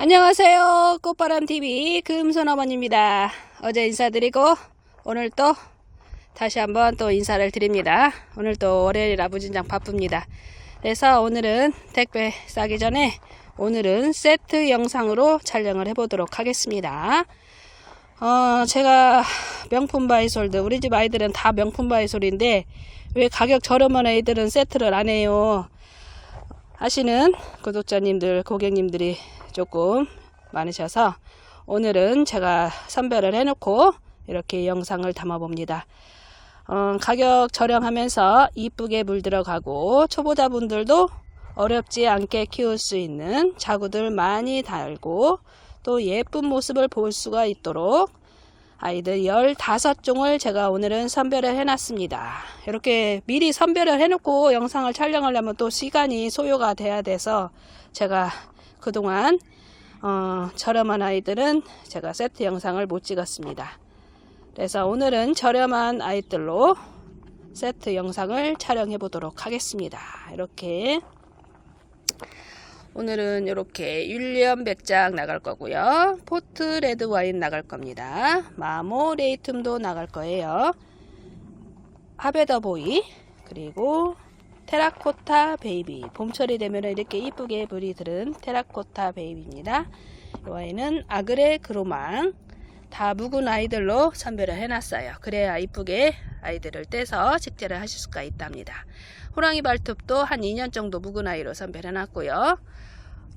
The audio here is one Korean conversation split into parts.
안녕하세요. 꽃바람TV 금손어머니입니다. 어제 인사드리고 오늘 또 다시 한번 또 인사를 드립니다. 오늘 또 월요일 아부진장 바쁩니다. 그래서 오늘은 택배 싸기 전에 오늘은 세트 영상으로 촬영을 해보도록 하겠습니다. 어, 제가 명품 바이솔드, 우리 집 아이들은 다 명품 바이솔인데 왜 가격 저렴한 아이들은 세트를 안 해요? 하시는 구독자님들, 고객님들이 조금 많으셔서 오늘은 제가 선별을 해놓고 이렇게 영상을 담아봅니다. 어, 가격 저렴하면서 이쁘게 물들어가고 초보자분들도 어렵지 않게 키울 수 있는 자구들 많이 달고 또 예쁜 모습을 볼 수가 있도록 아이들 15종을 제가 오늘은 선별을 해놨습니다. 이렇게 미리 선별을 해놓고 영상을 촬영하려면 또 시간이 소요가 돼야 돼서 제가 그동안 어, 저렴한 아이들은 제가 세트 영상을 못 찍었습니다. 그래서 오늘은 저렴한 아이들로 세트 영상을 촬영해 보도록 하겠습니다. 이렇게 오늘은 이렇게 율리엄 백작 나갈 거고요. 포트 레드 와인 나갈 겁니다. 마모 레이툼도 나갈 거예요. 하베더 보이 그리고 테라코타 베이비 봄철이 되면 이렇게 이쁘게 불이 들은 테라코타 베이비입니다. 이 와인은 아그레 그로망 다 묵은 아이들로 선별을 해놨어요. 그래야 이쁘게 아이들을 떼서 식재를 하실 수가 있답니다. 호랑이 발톱도 한 2년 정도 묵은 아이로 선별해놨고요.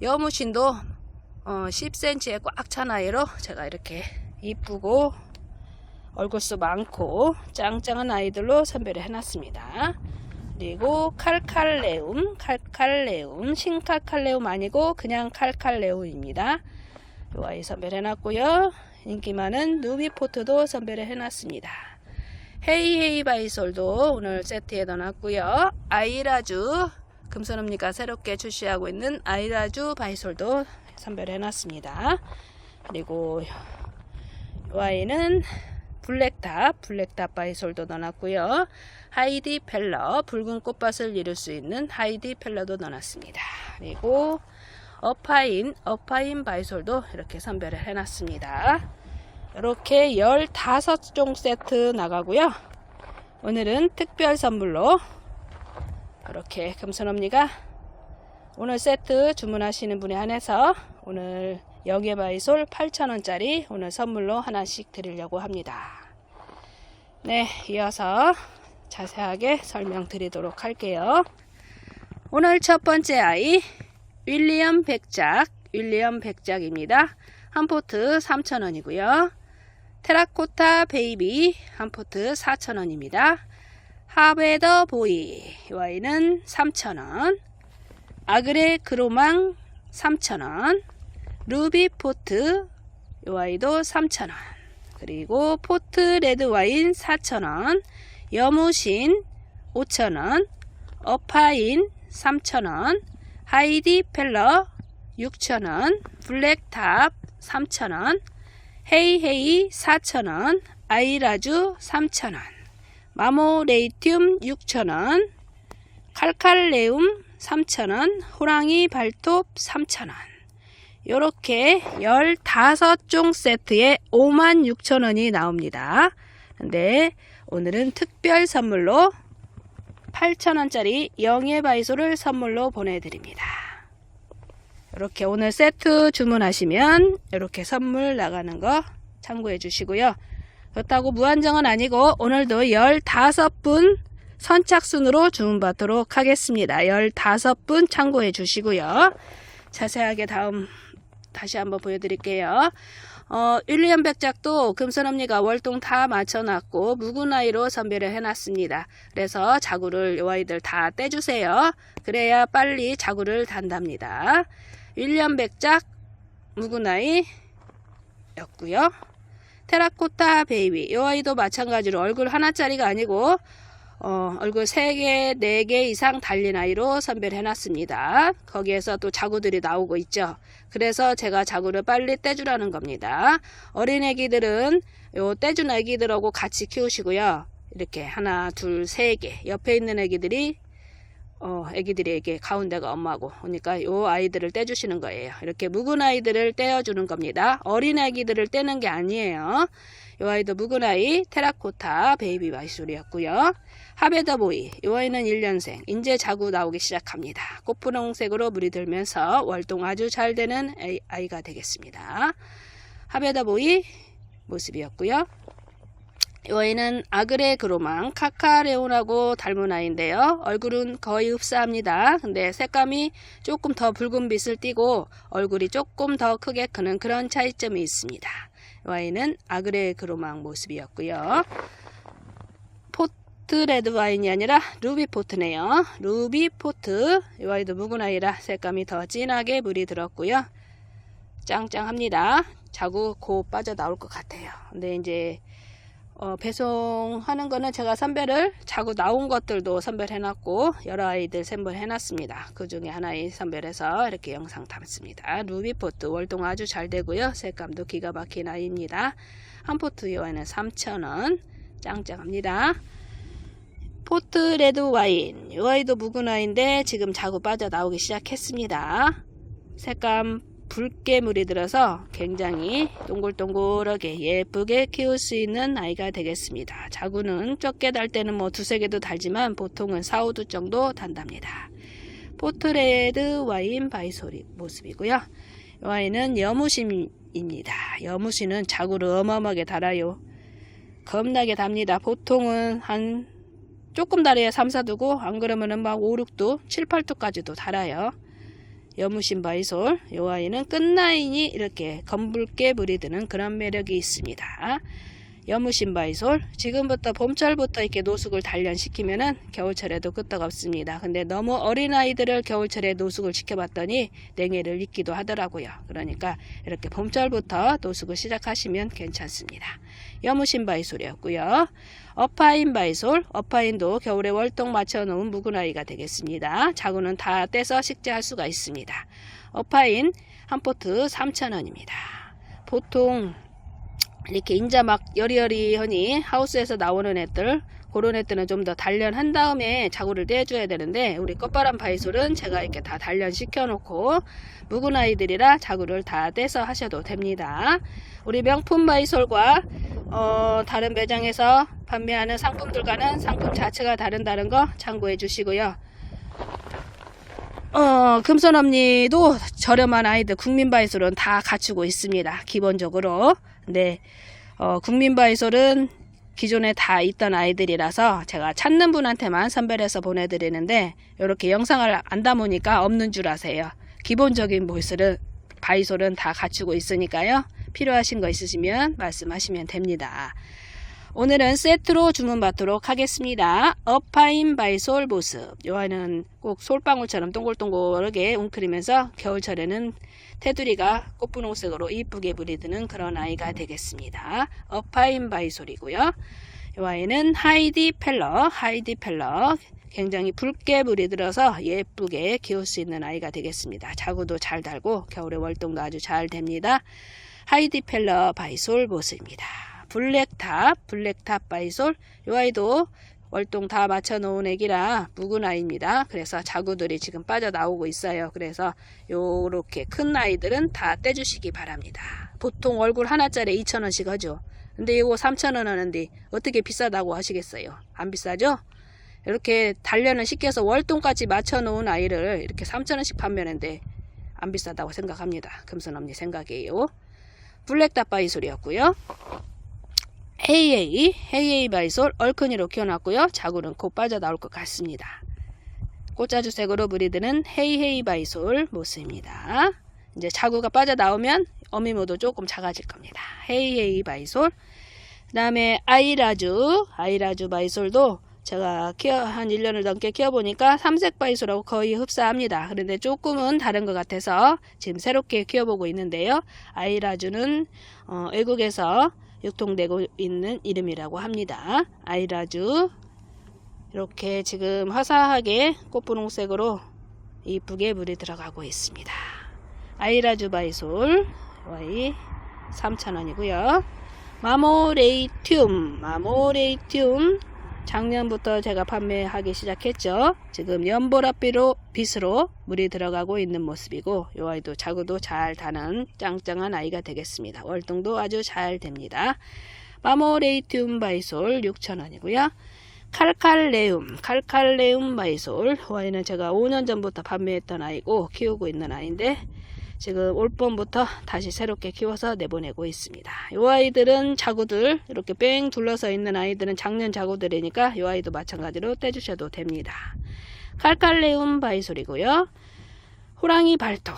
여무신도 어, 10cm에 꽉 찬 아이로 제가 이렇게 이쁘고 얼굴수 많고 짱짱한 아이들로 선별을 해놨습니다. 그리고 칼칼레움, 칼칼레움, 신칼칼레움 아니고 그냥 칼칼레움입니다. 요 아이 선별해 놨고요. 인기 많은 누비포트도 선별을 해놨습니다. 헤이헤이 바이솔도 오늘 세트에 넣어놨고요. 아이라주 금선읍니까 새롭게 출시하고 있는 아이라주 바이솔도 선별해놨습니다. 그리고 이 아이는 블랙탑, 블랙탑 바이솔도 넣어놨고요. 하이디 펠러, 붉은 꽃밭을 이룰 수 있는 하이디 펠러도 넣어놨습니다. 그리고 어파인, 어파인 바이솔도 이렇게 선별을 해놨습니다. 이렇게 15종 세트 나가고요. 오늘은 특별 선물로 이렇게 금손언니가 오늘 세트 주문하시는 분에 한해서 오늘 영예바이솔 8,000원짜리 오늘 선물로 하나씩 드리려고 합니다. 네, 이어서 자세하게 설명드리도록 할게요. 오늘 첫 번째 아이 윌리엄 백작, 윌리엄 백작입니다. 한 포트 3,000원이고요. 테라코타 베이비 한 포트 4,000원입니다. 하베더 보이 이 아이는 3,000원. 아그레 그로망 3,000원. 루비 포트 이 아이도 3,000원. 그리고 포트 레드 와인 4,000원. 여무신 5,000원. 어파인 3,000원. 하이디 펠러 6,000원. 블랙탑 3,000원. 헤이헤이 4,000원. 아이라주 3,000원. 마모레이튬 6,000원. 칼칼레움 3,000원. 호랑이 발톱 3,000원. 요렇게 15종 세트에 56,000원이 나옵니다. 근데 오늘은 특별 선물로 8,000원짜리 영예바이소를 선물로 보내드립니다. 이렇게 오늘 세트 주문하시면 이렇게 선물 나가는 거 참고해 주시고요. 그렇다고 무한정은 아니고 오늘도 15분 선착순으로 주문받도록 하겠습니다. 15분 참고해 주시고요. 자세하게 다음 다시 한번 보여드릴게요. 어, 윌리엄 백작도 금선언니가 월동 다 맞춰놨고 아이로 선별을 해놨습니다. 그래서 자구를 요 아이들 다 떼주세요. 그래야 빨리 자구를 단답니다. 윌리엄 백작 묵은 아이 였고요. 테라코타 베이비 이 아이도 마찬가지로 얼굴 하나짜리가 아니고 어, 얼굴 3개, 4개 이상 달린 아이로 선별해놨습니다. 거기에서 또 자구들이 나오고 있죠. 그래서 제가 자구를 빨리 떼주라는 겁니다. 어린 애기들은 요 떼준 애기들하고 같이 키우시고요. 이렇게 하나, 둘, 세 개. 옆에 있는 애기들이 어, 애기들이 이게 가운데가 엄마고 그러니까 요 아이들을 떼주시는 거예요. 이렇게 묵은 아이들을 떼어주는 겁니다. 어린 아기들을 떼는 게 아니에요. 요 아이도 묵은 아이 테라코타 베이비 바이솔이었고요. 하베더 보이 요 아이는 1년생 인제 자구 나오기 시작합니다. 꽃분홍색으로 물이 들면서 월동 아주 잘 되는 아이- 아이가 되겠습니다. 하베더 보이 모습이었고요. 이 아이는 아그레 그로망 카카레온하고 닮은 아이인데요. 얼굴은 거의 흡사합니다. 근데 색감이 조금 더 붉은 빛을 띠고 얼굴이 조금 더 크게 크는 그런 차이점이 있습니다. 이 아이는 아그레 그로망 모습이었고요. 포트 레드 와인이 아니라 루비 포트네요. 루비 포트. 이 아이도 묵은 아이라 색감이 더 진하게 물이 들었고요. 짱짱합니다. 자구 곧 빠져 나올 것 같아요. 근데 이제 어, 배송하는 거는 제가 선별을 자고 나온 것들도 선별해 놨고 여러 아이들 선별해 놨습니다. 그 중에 하나의 선별해서 이렇게 영상 담습니다. 루비포트 월동 아주 잘 되고요. 색감도 기가 막힌 아이입니다. 한 포트 요에는 3,000원 짱짱합니다. 포트 레드 와인 이 아이도 묵은 아이인데 지금 자고 빠져 나오기 시작했습니다. 색감 붉게 물이 들어서 굉장히 동글동글하게 예쁘게 키울 수 있는 아이가 되겠습니다. 자구는 적게 달 때는 뭐 두세 개도 달지만 보통은 4, 5두 정도 단답니다. 포트레드 와인 바이소리 모습이고요. 이 와인은 여무심입니다. 여무시는 자구를 어마어마하게 달아요. 겁나게 답니다. 보통은 한 조금 달아야 3, 4두고 안 그러면은 막 5, 6두, 7, 8두까지도 달아요. 여무신 바이솔 요 아이는 끝라인이 이렇게 검붉게 물이 드는 그런 매력이 있습니다. 여무신 바이솔 지금부터 봄철부터 이렇게 노숙을 단련시키면은 겨울철에도 끄떡 없습니다. 근데 너무 어린 아이들을 겨울철에 노숙을 시켜봤더니 냉해를 입기도 하더라고요. 그러니까 이렇게 봄철부터 노숙을 시작하시면 괜찮습니다. 여무신 바이솔이었고요. 어파인 바이솔, 어파인도 겨울에 월동 맞춰놓은 묵은 아이가 되겠습니다. 자구는 다 떼서 식재할 수가 있습니다. 어파인 한 포트 3,000원입니다. 보통 이렇게 인자 막 여리여리하니 하우스에서 나오는 애들 그런 애들은 좀 더 단련한 다음에 자구를 떼줘야 되는데 우리 꽃바람 바이솔은 제가 이렇게 다 단련시켜 놓고 묵은 아이들이라 자구를 다 떼서 하셔도 됩니다. 우리 명품 바이솔과 어, 다른 매장에서 판매하는 상품들과는 상품 자체가 다른다는 거 참고해 주시고요. 어, 금손엄니도 저렴한 아이들 국민 바이솔은 다 갖추고 있습니다. 기본적으로. 네. 어, 국민바이솔은 기존에 다 있던 아이들이라서 제가 찾는 분한테만 선별해서 보내드리는데 이렇게 영상을 안 담으니까 없는 줄 아세요. 기본적인 보이스를 바이솔은 다 갖추고 있으니까요. 필요하신 거 있으시면 말씀하시면 됩니다. 오늘은 세트로 주문받도록 하겠습니다. 어파인 바이솔 모습. 요아는 꼭 솔방울처럼 동글동글하게 웅크리면서 겨울철에는 테두리가 꽃분홍색으로 이쁘게 부리드는 그런 아이가 되겠습니다. 어파인 바이솔이고요. 요 아이는 하이디 펠러, 하이디 펠러. 굉장히 붉게 물이 들어서 예쁘게 키울 수 있는 아이가 되겠습니다. 자구도 잘 달고 겨울에 월동도 아주 잘 됩니다. 하이디 펠러 바이솔 모습입니다. 블랙탑, 블랙탑 바이솔. 이 아이도 월동 다 맞춰 놓은 애기라 묵은 아이입니다. 그래서 자구들이 지금 빠져나오고 있어요. 그래서 요렇게 큰 아이들은 다 떼주시기 바랍니다. 보통 얼굴 하나짜리 2,000원씩 하죠. 근데 이거 3,000원 하는데 어떻게 비싸다고 하시겠어요? 안 비싸죠? 이렇게 단련을 시켜서 월동까지 맞춰 놓은 아이를 이렇게 3,000원씩 판매하는데 안 비싸다고 생각합니다. 금손언니 생각이에요. 블랙탑 바이솔이었고요. 헤이에이, 헤이에이 바이솔 얼큰이로 키워놨고요. 자구는 곧 빠져나올 것 같습니다. 꽃자주색으로 무리드는 헤이헤이 바이솔 모습입니다. 이제 자구가 빠져나오면 어미모도 조금 작아질 겁니다. 헤이헤이 바이솔 그 다음에 아이라주, 아이라주 바이솔도 제가 키워, 한 1년을 넘게 키워보니까 삼색 바이솔하고 거의 흡사합니다. 그런데 조금은 다른 것 같아서 지금 새롭게 키워보고 있는데요. 아이라주는 어, 외국에서 유통되고 있는 이름이라고 합니다. 아이라주 이렇게 지금 화사하게 꽃분홍색으로 이쁘게 물이 들어가고 있습니다. 아이라주 바이솔 와이 3,000원이고요. 마모레이튬 마모레이튬 작년부터 제가 판매하기 시작했죠. 지금 연보랏빛으로 빛으로 물이 들어가고 있는 모습이고 이 아이도 자구도 잘 다는 짱짱한 아이가 되겠습니다. 월등도 아주 잘 됩니다. 마모레이튬 바이솔 6,000원이고요. 칼칼레움, 칼칼레움 바이솔 이 아이는 제가 5년 전부터 판매했던 아이고 키우고 있는 아이인데 지금 올 봄부터 다시 새롭게 키워서 내보내고 있습니다. 이 아이들은 자구들 이렇게 뺑 둘러서 있는 아이들은 작년 자구들이니까 이 아이도 마찬가지로 떼주셔도 됩니다. 칼칼레움 바이솔이고요. 호랑이 발톱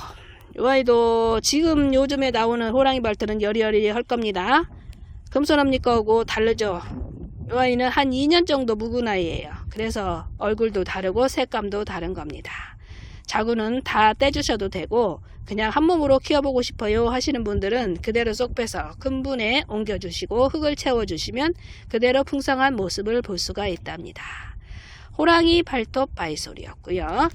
이 아이도 지금 요즘에 나오는 호랑이 발톱은 여리여리 할 겁니다. 금손합니 거고 다르죠. 이 아이는 한 2년 정도 묵은 아이예요. 그래서 얼굴도 다르고 색감도 다른 겁니다. 자구는 다 떼주셔도 되고 그냥 한 몸으로 키워보고 싶어요 하시는 분들은 그대로 쏙 빼서 큰 분에 옮겨주시고 흙을 채워주시면 그대로 풍성한 모습을 볼 수가 있답니다. 호랑이 발톱 바이솔이었고요.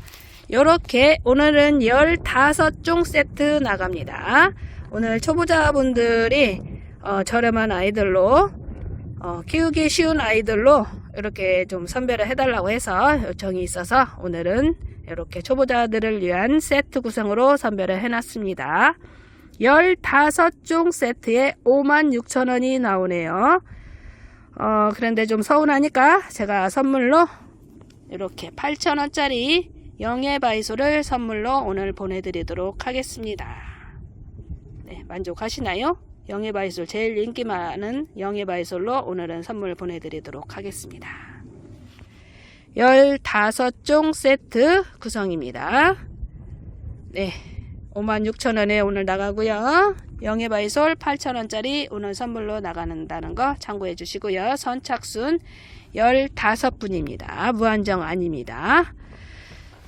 이렇게 오늘은 15종 세트 나갑니다. 오늘 초보자분들이 어, 저렴한 아이들로 어, 키우기 쉬운 아이들로 이렇게 좀 선별을 해달라고 해서 요청이 있어서 오늘은 이렇게 초보자들을 위한 세트 구성으로 선별을 해놨습니다. 15종 세트에 56,000원이 나오네요. 어, 그런데 좀 서운하니까 제가 선물로 이렇게 8,000원짜리 영예 바이소를 선물로 오늘 보내드리도록 하겠습니다. 네, 만족하시나요? 영예 바이솔 제일 인기 많은 영예 바이솔로 오늘은 선물 보내드리도록 하겠습니다. 15종 세트 구성입니다. 네. 56,000원에 오늘 나가고요. 영예바이솔 8,000원짜리 오늘 선물로 나가는다는 거 참고해 주시고요. 선착순 15분입니다. 무한정 아닙니다.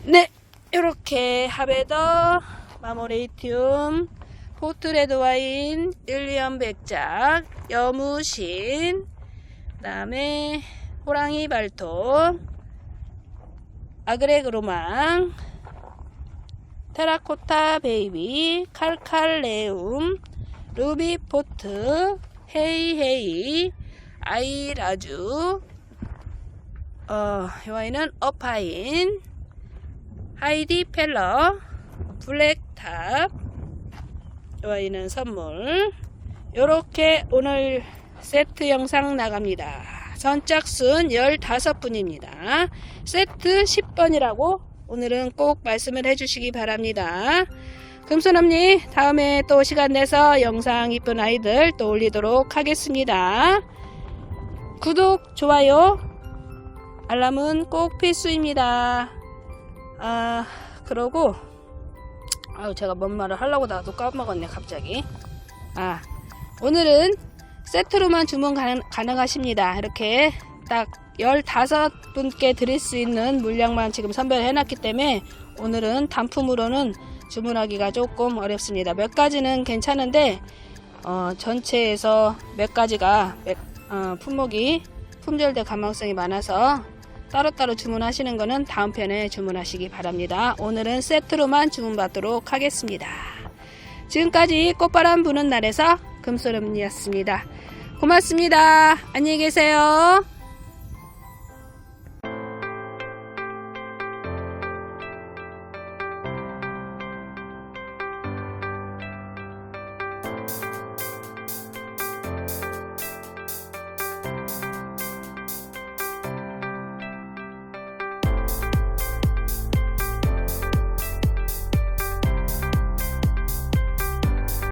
네. 이렇게 하베더 마모레이튬 포트레드 와인, 일리언 백작, 여무신, 그 다음에 호랑이 발톱, 아그레그로망, 테라코타 베이비, 칼칼레움, 루비포트, 헤이헤이, 아이라주, 어, 이 와인은 어파인, 하이디 펠러, 블랙탑, 이 와인은 선물. 요렇게 오늘 세트 영상 나갑니다. 선착순 15분입니다. 세트 10번이라고 오늘은 꼭 말씀을 해주시기 바랍니다. 금손언니 다음에 또 시간 내서 영상 이쁜 아이들 또 올리도록 하겠습니다. 구독, 좋아요, 알람은 꼭 필수입니다. 아, 그러고 아유 제가 뭔 말을 하려고 나도 까먹었네 갑자기 아 오늘은 세트로만 주문 가능, 가능하십니다 이렇게 딱 15분께 드릴 수 있는 물량만 지금 선별해 놨기 때문에 오늘은 단품으로는 주문하기가 조금 어렵습니다 몇 가지는 괜찮은데 어, 전체에서 몇 가지가 몇, 어, 품목이 품절될 가능성이 많아서 따로따로 주문하시는 거는 다음 편에 주문하시기 바랍니다. 오늘은 세트로만 주문받도록 하겠습니다. 지금까지 꽃바람 부는 날에서 금소름이었습니다. 고맙습니다. 안녕히 계세요.